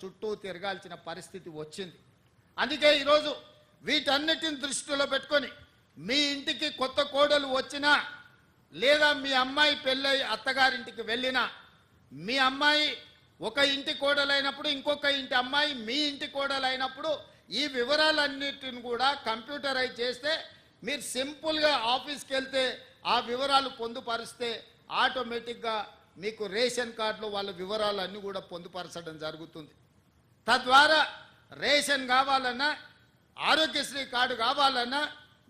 చుట్టూ తిరగాల్సిన పరిస్థితి వచ్చింది. అందుకే ఈరోజు వీటన్నిటిని దృష్టిలో పెట్టుకొని మీ ఇంటికి కొత్త కోడలు వచ్చినా లేదా మీ అమ్మాయి పెళ్ళై అత్తగారింటికి వెళ్ళినా మీ అమ్మాయి ఒక ఇంటి కోడలైనప్పుడు ఇంకొక ఇంటి అమ్మాయి మీ ఇంటి కోడలైనప్పుడు ఈ వివరాలన్నిటిని కూడా కంప్యూటరైజ్ చేస్తే మీరు సింపుల్గా ఆఫీస్కి వెళ్తే ఆ వివరాలు పొందుపరిస్తే ఆటోమేటిక్గా మీకు రేషన్ కార్డులో వాళ్ళ వివరాలు అన్నీ కూడా పొందుపరచడం జరుగుతుంది. తద్వారా రేషన్ కావాలన్నా ఆరోగ్యశ్రీ కార్డు కావాలన్నా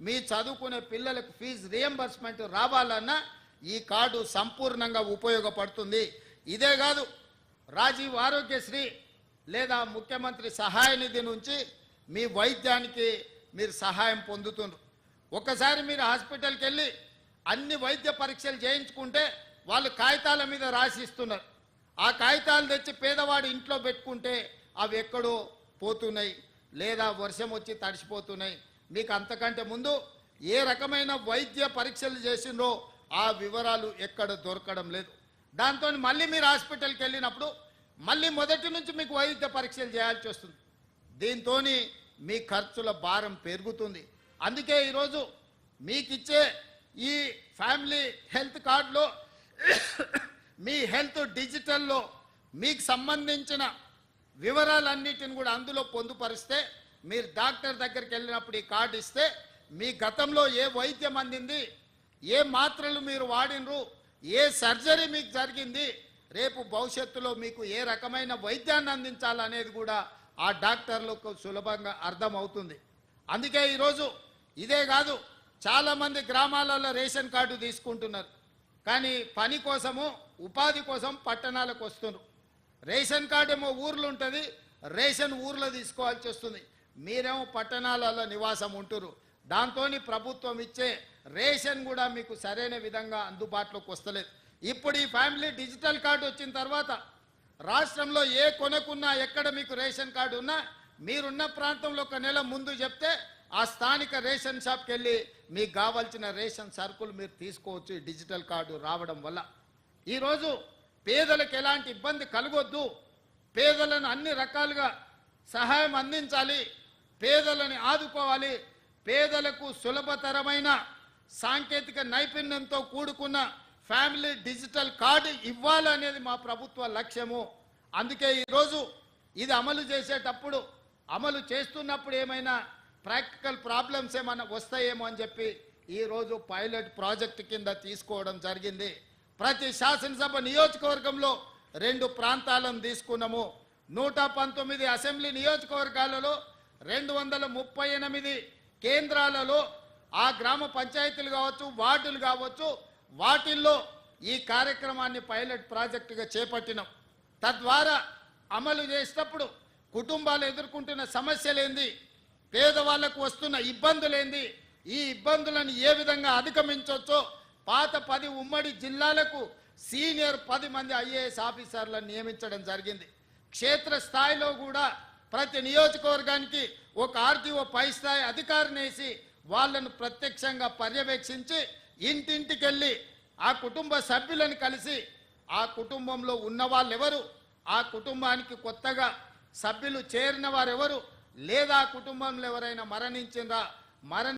మీ చదువుకునే పిల్లలకు ఫీజు రియంబర్స్మెంట్ రావాలన్నా ఈ కార్డు సంపూర్ణంగా ఉపయోగపడుతుంది. ఇదే కాదు రాజీవ్ ఆరోగ్యశ్రీ లేదా ముఖ్యమంత్రి సహాయ నిధి నుంచి మీ వైద్యానికి మీరు సహాయం పొందుతున్నారు. ఒకసారి మీరు హాస్పిటల్కి వెళ్ళి అన్ని వైద్య పరీక్షలు చేయించుకుంటే వాళ్ళు కాగితాల మీద రాసిస్తున్నారు. ఆ కాగితాలు తెచ్చి పేదవాడు ఇంట్లో పెట్టుకుంటే అవి ఎక్కడో పోతున్నాయి లేదా వర్షం వచ్చి తడిసిపోతున్నాయి. మీకు అంతకంటే ముందు ఏ రకమైన వైద్య పరీక్షలు చేసిందో ఆ వివరాలు ఎక్కడ దొరకడం లేదు. దాంతో మళ్ళీ మీరు హాస్పిటల్కి వెళ్ళినప్పుడు మళ్ళీ మొదటి నుంచి మీకు వైద్య పరీక్షలు చేయాల్సి వస్తుంది. దీంతో మీ ఖర్చుల భారం పెరుగుతుంది. అందుకే ఈరోజు మీకు ఇచ్చే ఈ ఫ్యామిలీ హెల్త్ కార్డులో మీ హెల్త్ డిజిటల్లో మీకు సంబంధించిన వివరాలన్నిటిని కూడా అందులో పొందుపరిస్తే మీరు డాక్టర్ దగ్గరికి వెళ్ళినప్పుడు ఈ కార్డు ఇస్తే మీ గతంలో ఏ వైద్యం అందింది ఏ మాత్రలు మీరు వాడినరు ఏ సర్జరీ మీకు జరిగింది రేపు భవిష్యత్తులో మీకు ఏ రకమైన వైద్యాన్ని అందించాలనేది కూడా ఆ డాక్టర్లకు సులభంగా అర్థమవుతుంది. అందుకే ఈరోజు ఇదే కాదు చాలామంది గ్రామాలలో రేషన్ కార్డు తీసుకుంటున్నారు. కానీ పని కోసము ఉపాధి కోసం పట్టణాలకు వస్తున్నారు. రేషన్ కార్డు ఏమో ఊర్లో ఉంటుంది రేషన్ ఊర్లో తీసుకోవాల్సి వస్తుంది. మీరేమో పట్టణాలలో నివాసం ఉంటురు దాంతో ప్రభుత్వం ఇచ్చే రేషన్ కూడా మీకు సరైన విధంగా అందుబాటులోకి వస్తలేదు. ఇప్పుడు ఈ ఫ్యామిలీ డిజిటల్ కార్డు వచ్చిన తర్వాత రాష్ట్రంలో ఏ కొనకున్నా ఎక్కడ మీకు రేషన్ కార్డు ఉన్నా మీరున్న ప్రాంతంలో ఒక నెల ముందు చెప్తే ఆ స్థానిక రేషన్ షాప్కి వెళ్ళి మీకు కావాల్సిన రేషన్ సరుకులు మీరు తీసుకోవచ్చు డిజిటల్ కార్డు రావడం వల్ల. ఈరోజు పేదలకు ఎలాంటి ఇబ్బంది కలగొద్దు. పేదలను అన్ని రకాలుగా సహాయం అందించాలి. పేదలని ఆదుకోవాలి. పేదలకు సులభతరమైన సాంకేతిక నైపుణ్యంతో కూడుకున్న ఫ్యామిలీ డిజిటల్ కార్డు ఇవ్వాలనేది మా ప్రభుత్వ లక్ష్యము. అందుకే ఈరోజు ఇది అమలు చేసేటప్పుడు అమలు చేస్తున్నప్పుడు ఏమైనా ప్రాక్టికల్ ప్రాబ్లమ్స్ ఏమైనా వస్తాయేమో అని చెప్పి ఈరోజు పైలట్ ప్రాజెక్ట్ కింద తీసుకోవడం జరిగింది. ప్రతి శాసనసభ నియోజకవర్గంలో రెండు ప్రాంతాలను తీసుకున్నాము. నూట పంతొమ్మిది అసెంబ్లీ నియోజకవర్గాలలో రెండు వందల ముప్పై ఎనిమిది కేంద్రాలలో ఆ గ్రామ పంచాయతీలు కావచ్చు వార్డులు కావచ్చు వాటిల్లో ఈ కార్యక్రమాన్ని పైలట్ ప్రాజెక్టుగా చేపట్టినాం. తద్వారా అమలు చేసేటప్పుడు కుటుంబాలు ఎదుర్కొంటున్న సమస్యలేంది పేదవాళ్ళకు వస్తున్న ఇబ్బందులేంది ఈ ఇబ్బందులను ఏ విధంగా అధిగమించవచ్చో పాత పది ఉమ్మడి జిల్లాలకు సీనియర్ పది మంది ఐఏఎస్ ఆఫీసర్లను నియమించడం జరిగింది. క్షేత్రస్థాయిలో కూడా ప్రతి నియోజకవర్గానికి ఒక ఆర్టీఓ పై స్థాయి అధికారిని వేసి వాళ్ళను ప్రత్యక్షంగా పర్యవేక్షించి ఇంటింటికి వెళ్ళి ఆ కుటుంబ సభ్యులను కలిసి ఆ కుటుంబంలో ఉన్న వాళ్ళెవరు ఆ కుటుంబానికి కొత్తగా సభ్యులు చేరిన వారెవరు లేదా కుటుంబంలో ఎవరైనా మరణించిందా మరణ